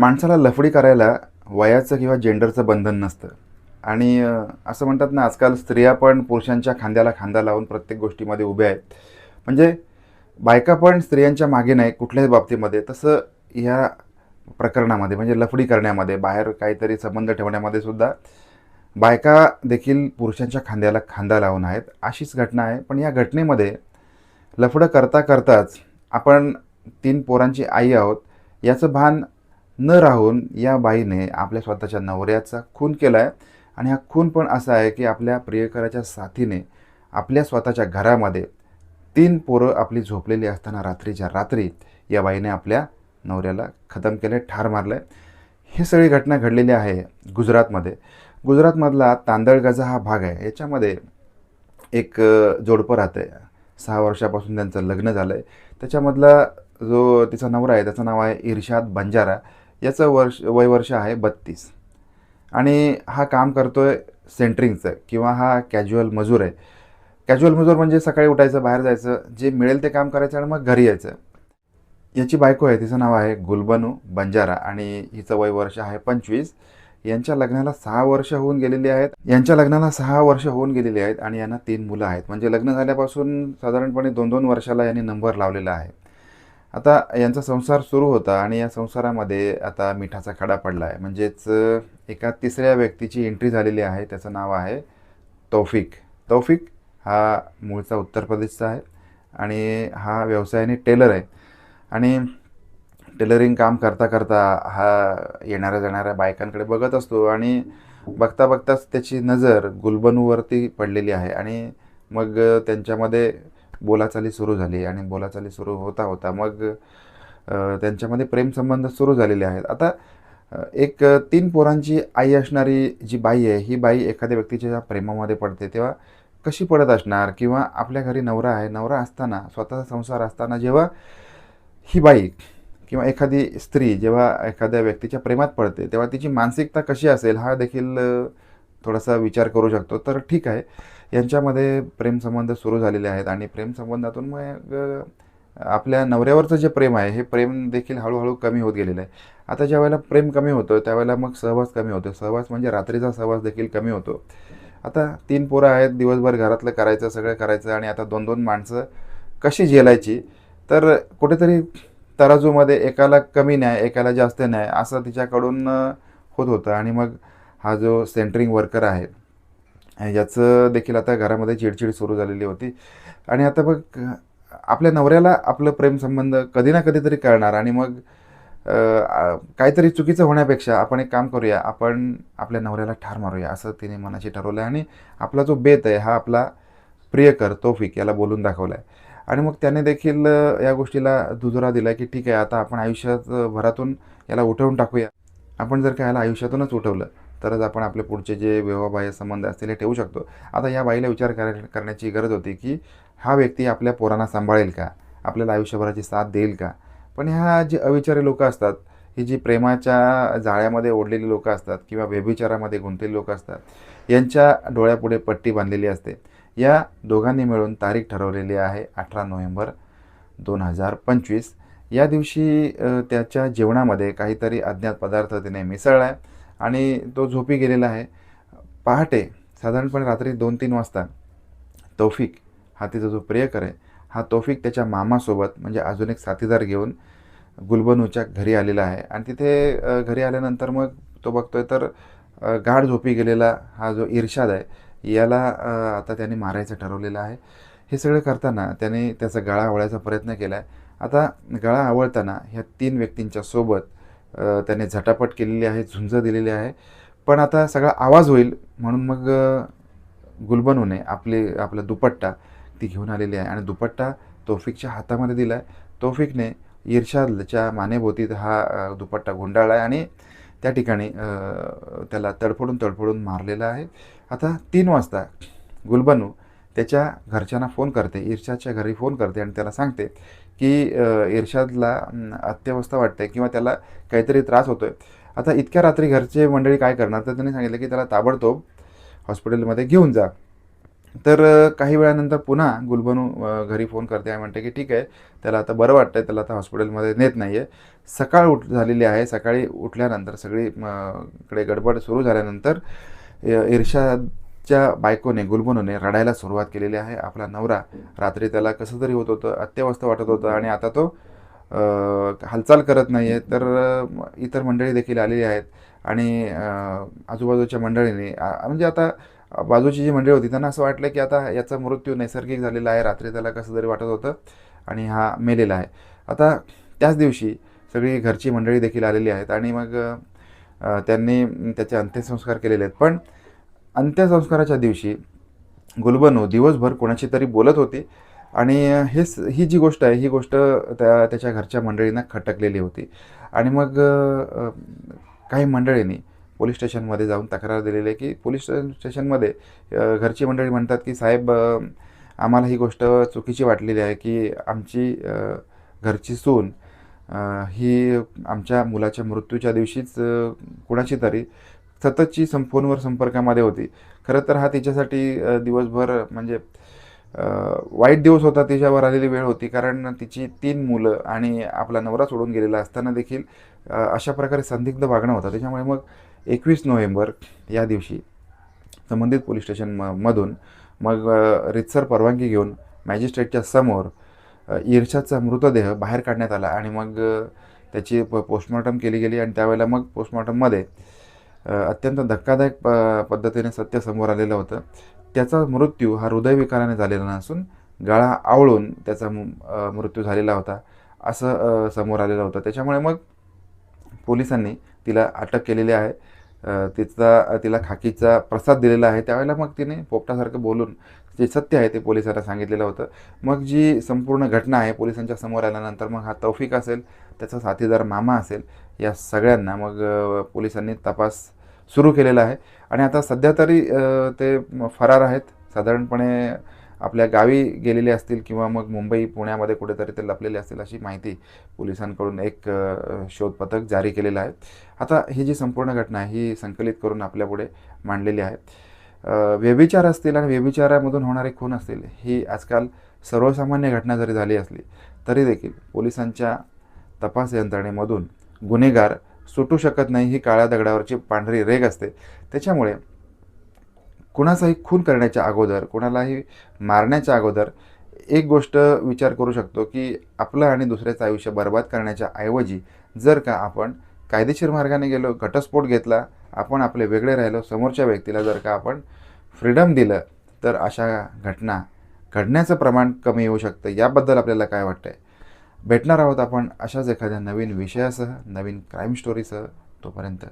माणसाला लफडी करायला वयाचं किंवा जेंडरचं बंधन नसतं. आणि असं म्हणतात ना आजकाल स्त्रिया पण पुरुषांच्या खांद्याला खांदा लावून प्रत्येक गोष्टीमध्ये उभ्या आहेत. म्हणजे बायका पण स्त्रियांच्या मागे नाही कुठल्याही बाबतीमध्ये. तसं ह्या प्रकरणामध्ये म्हणजे लफडी करण्यामध्ये बाहेर काहीतरी संबंध ठेवण्यामध्ये सुद्धा बायका देखील पुरुषांच्या खांद्याला खांदा लावून आहेत. अशीच घटना आहे. पण या घटनेमध्ये लफडं करता करताच आपण तीन पोरांची आई आहोत याचं भान न राहून या बाईने आपल्या स्वतःच्या नवऱ्याचा खून केला आहे आणि हा खून पण असा आहे की आपल्या प्रियकराच्या साथीने आपल्या स्वतःच्या घरामध्ये तीन पोरं आपली झोपलेली असताना रात्रीच्या रात्री या बाईने आपल्या नवऱ्याला खतम केलं ठार मारलं. आहे ही सगळी घटना घडलेली आहे गुजरातमध्ये. गुजरातमधला तांदळगजा हा भाग आहे. याच्यामध्ये एक जोडपं राहतं. आहे सहा वर्षापासून त्यांचं लग्न झालं आहे त्याच्यामधला जो तिचा नवरा आहे त्याचं नाव आहे इर्शाद बंजारा. याचं वर्ष वय वर्ष आहे बत्तीस. आणि हा काम करतो आहे सेंटरिंगचं किंवा हा कॅज्युअल मजूर आहे. कॅज्युअल मजूर म्हणजे सकाळी उठायचं बाहेर जायचं जे मिळेल ते काम करायचं आणि मग घरी यायचं. याची बायको आहे तिचं नाव आहे गुलबनू बंजारा आणि हिचं वय वर्ष आहे पंचवीस. यांच्या लग्नाला सहा वर्ष होऊन गेलेली आहेत. यांच्या लग्नाला सहा वर्ष होऊन गेलेली आहेत आणि यांना तीन मुलं आहेत. म्हणजे लग्न झाल्यापासून साधारणपणे दोन दोन वर्षाला यांनी नंबर लावलेला आहे. आता यांचा संसार सुरू होता आणि या संसारामध्ये आता मिठाचा खडा पडला आहे म्हणजेच एका तिसऱ्या व्यक्तीची एंट्री झालेली आहे. त्याचं नाव आहे तौफिक. तौफिक हा मूळचा उत्तर प्रदेशचा आहे आणि हा व्यवसायाने टेलर आहे. आणि टेलरिंग काम करता करता हा येणाऱ्या जाणाऱ्या बायकांकडे बघत असतो आणि बघता बघताच त्याची नजर गुलबनूवरती पडलेली आहे. आणि मग त्यांच्यामध्ये बोलाचाली सुरू झाली आणि बोलाचाली सुरू होता होता मग त्यांच्यामध्ये प्रेमसंबंध सुरू झालेले आहेत. आता एक तीन पोरांची आई असणारी जी बाई आहे ही बाई एखाद्या व्यक्तीच्या प्रेमामध्ये पडते तेव्हा कशी पडत असणार? किंवा आपल्या घरी नवरा आहे नवरा असताना स्वतःचा संसार असताना जेव्हा ही बाई किंवा एखादी स्त्री जेव्हा एखाद्या व्यक्तीच्या प्रेमात पडते तेव्हा तिची मानसिकता कशी असेल हा देखील थोडासा विचार करू शकतो. तर ठीक आहे. यांच्यामध्ये प्रेमसंबंध सुरू झालेले आहेत आणि प्रेमसंबंधातून मग आपल्या नवऱ्यावरचं जे प्रेम आहे हे प्रेम देखील हळूहळू कमी होत गेलेलं आहे. आता ज्या वेळेला प्रेम कमी होतं त्यावेळेला मग सहवास कमी होतो. सहवास म्हणजे रात्रीचा सहवास देखील कमी होतो. आता तीन पोरं आहेत दिवसभर घरातलं करायचं सगळं करायचं आणि आता दोन दोन माणसं कशी झेलायची? तर कुठेतरी तराजूमध्ये एकाला कमी न्याय एकाला जास्त न्याय असं तिच्याकडून होत होतं. आणि मग हा जो सेंटरिंग वर्कर आहे याचं देखील आता घरामध्ये चिडचिड सुरू झालेली होती. आणि आता बघ आपल्या नवऱ्याला आपलं प्रेमसंबंध कधी ना कधीतरी कळणार आणि मग काहीतरी चुकीचं होण्यापेक्षा आपण एक काम करूया आपण आपल्या नवऱ्याला ठार मारूया असं तिने मनाशी ठरवलं आहे आणि आपला जो बेत आहे हा आपला प्रियकर तोफिक याला बोलून दाखवला आहे आणि मग त्याने देखील या गोष्टीला दुजोरा दिला की ठीक आहे आता आपण आयुष्यात भरातून याला उठवून टाकूया. आपण जर का याला आयुष्यातूनच उठवलं तरच आपण आपले पुढचे जे विवाहबाह्य संबंध असतील हे ठेवू शकतो. आता या बाईला विचार कर करण्याची गरज होती की हा व्यक्ती आपल्या पोरांना सांभाळेल का? आपल्याला आयुष्यभराची साथ देईल का? पण ह्या जे अविचारी लोकं असतात ही जी प्रेमाच्या जाळ्यामध्ये ओढलेली लोकं असतात किंवा व्यभिचारामध्ये गुंतलेली लोक असतात यांच्या डोळ्यापुढे पट्टी बांधलेली असते. या दोघांनी मिळून तारीख ठरवलेली आहे अठरा नोव्हेंबर दोन हजार पंचवीस. या दिवशी त्याच्या जेवणामध्ये काहीतरी अज्ञात पदार्थ तिने मिसळला आहे आणि तो झोपी गेलेला आहे. पहाटे साधारणपणे रात्री दोन तीन वाजता तौफिक हा तिचा जो प्रियकर आहे हा तौफिक त्याच्या मामासोबत म्हणजे अजून एक साथीदार घेऊन गुलबनूच्या घरी आलेला आहे. आणि तिथे घरी आल्यानंतर मग तो बघतोय तर गाढ झोपी गेलेला हा जो इर्शाद आहे याला आता त्याने मारायचं ठरवलेलं आहे. हे सगळं करताना त्याने त्याचा गळा आवळायचा प्रयत्न केला आहे आता गळा आवळताना ह्या तीन व्यक्तींच्या सोबत त्याने झटापट केलेली आहे झुंज दिलेली आहे. पण आता सगळा आवाज होईल म्हणून मग गुलबनूने आपले आपला दुपट्टा ती घेऊन आलेली आहे. आणि दुपट्टा तौफिकच्या हातामध्ये दिला आहे तौफिकने इर्शादच्या मानेभोवती हा दुपट्टा गुंडाळला आहे आणि त्या ठिकाणी त्याला तडफडून तडफडून मारलेला आहे. आता तीन वाजता गुलबनू त्याच्या घरच्यांना फोन करते इर्शादच्या घरी फोन करते आणि त्याला सांगते की इर्शादला अम, अत्यवस्था वाटते किंवा त्याला काहीतरी त्रास होतो आहे आता इतक्या रात्री घरचे मंडळी काय करणार? तर त्यांनी सांगितलं की त्याला ताबडतोब हॉस्पिटलमध्ये घेऊन जा. तर काही वेळानंतर पुन्हा गुलबनू घरी फोन करते आणि म्हणते की ठीक आहे त्याला आता बरं वाटतंय त्याला आता हॉस्पिटलमध्ये नेत नाही आहे सकाळ उठ झालेली आहे. सकाळी उठल्यानंतर सगळी कडे गडबड सुरू झाल्यानंतर इर्शाद त्या बायकोने गुलबनूने रडायला सुरुवात केलेली आहे. आपला नवरा रात्री त्याला कसं तरी होत होतं अत्यवस्थ वाटत होतं आणि आता तो हालचाल करत नाही आहे तर इतर मंडळी देखील आलेली आहेत आणि आजूबाजूच्या मंडळीने म्हणजे आता बाजूची जी मंडळी होती त्यांना असं वाटलं की आता याचा मृत्यू नैसर्गिक झालेला आहे. रात्री त्याला कसं तरी वाटत होतं आणि हा मेलेला आहे. आता त्याच दिवशी सगळी घरची मंडळी देखील आलेली आहेत आणि मग त्यांनी त्याचे अंत्यसंस्कार केलेले आहेत. पण अंत्यसंस्काराच्या दिवशी गुलबनू दिवसभर कोणाशी तरी बोलत होती आणि हे ही जी गोष्ट आहे ही गोष्ट त्या त्याच्या घरच्या मंडळींना खटकलेली होती. आणि मग काही मंडळींनी पोलीस स्टेशनमध्ये जाऊन तक्रार दिलेली आहे की पोलीस स्टेशनमध्ये घरची मंडळी म्हणतात की साहेब आम्हाला ही गोष्ट चुकीची वाटलेली आहे की आमची घरची सून ही आमच्या मुलाच्या मृत्यूच्या दिवशीच कुणाची तरी सततची सं फोनवर संपर्कामध्ये होती. खरं तर हा तिच्यासाठी दिवसभर म्हणजे वाईट दिवस होता तिच्यावर आलेली वेळ होती. कारण तिची तीन मुलं आणि आपला नवरा सोडून गेलेला असताना देखील अशा प्रकारे संदिग्ध वागणं होतं. त्याच्यामुळे मग एकवीस नोव्हेंबर या दिवशी संबंधित पोलीस स्टेशन म मधून मग रितसर परवानगी घेऊन मॅजिस्ट्रेटच्या समोर ईर्षाचा मृतदेह बाहेर काढण्यात आला आणि मग त्याची प पोस्टमॉर्टम केली गेली आणि त्यावेळेला मग पोस्टमॉर्टममध्ये अत्यंत धक्कादायक प पद्धतीने सत्य समोर आलेलं होतं. त्याचा मृत्यू हा हृदयविकाराने झालेला नसून गळा आवळून त्याचा मृत्यू झालेला होता असं समोर आलेलं होतं. त्याच्यामुळे मग पोलिसांनी तिला अटक केलेली आहे. तिचा तिला खाकीचा प्रसाद दिलेला आहे. त्यावेळेला मग तिने पोपटासारखं बोलून जे सत्य आहे ते पोलिसांना सांगितलेलं होतं. मग जी संपूर्ण घटना आहे पोलिसांच्या समोर आल्यानंतर मग हा तौफिक असेल त्याचा साथीदार मामा असेल या सगळ्यांना मग पोलिसांनी तपास सुरू केलेला आहे. आणि आता सध्या तरी ते फरार आहेत. साधारणपणे आपल्या गावी गेलेले असतील किंवा मग मुंबई पुण्यामध्ये कुठेतरी ते लपलेले असतील अशी माहिती पोलिसांकडून एक शोधपथक शोध पथक जारी केलेलं आहे. आता ही जी संपूर्ण घटना आहे ही संकलित करून आपल्यापुढे मांडलेली आहे. व्यभिचार असतील आणि व्यभिचारामधून होणारे खून असतील ही आजकाल सर्वसामान्य घटना जरी झाली असली तरी देखील पोलिसांच्या तपास यंत्रणेमधून गुन्हेगार सुटू शकत नाही ही काळ्या दगडावरची पांढरी रेग असते. त्याच्यामुळे कुणाचाही खून करण्याच्या अगोदर कुणालाही मारण्याच्या अगोदर एक गोष्ट विचार करू शकतो की आपलं आणि दुसऱ्याचं आयुष्य बर्बाद करण्याच्या ऐवजी जर का आपण कायदेशीर मार्गाने गेलो घटस्फोट घेतला आपण आपले वेगळे राहिलो समोरच्या व्यक्तीला जर का आपण फ्रीडम दिलं तर अशा घटना घडण्याचं प्रमाण कमी येऊ शकतं. याबद्दल आपल्याला काय वाटतंय? भेटणार आहोत आपण अशाच एखाद्या नवीन विषयासह नवीन क्राईम स्टोरीसह तोपर्यंत.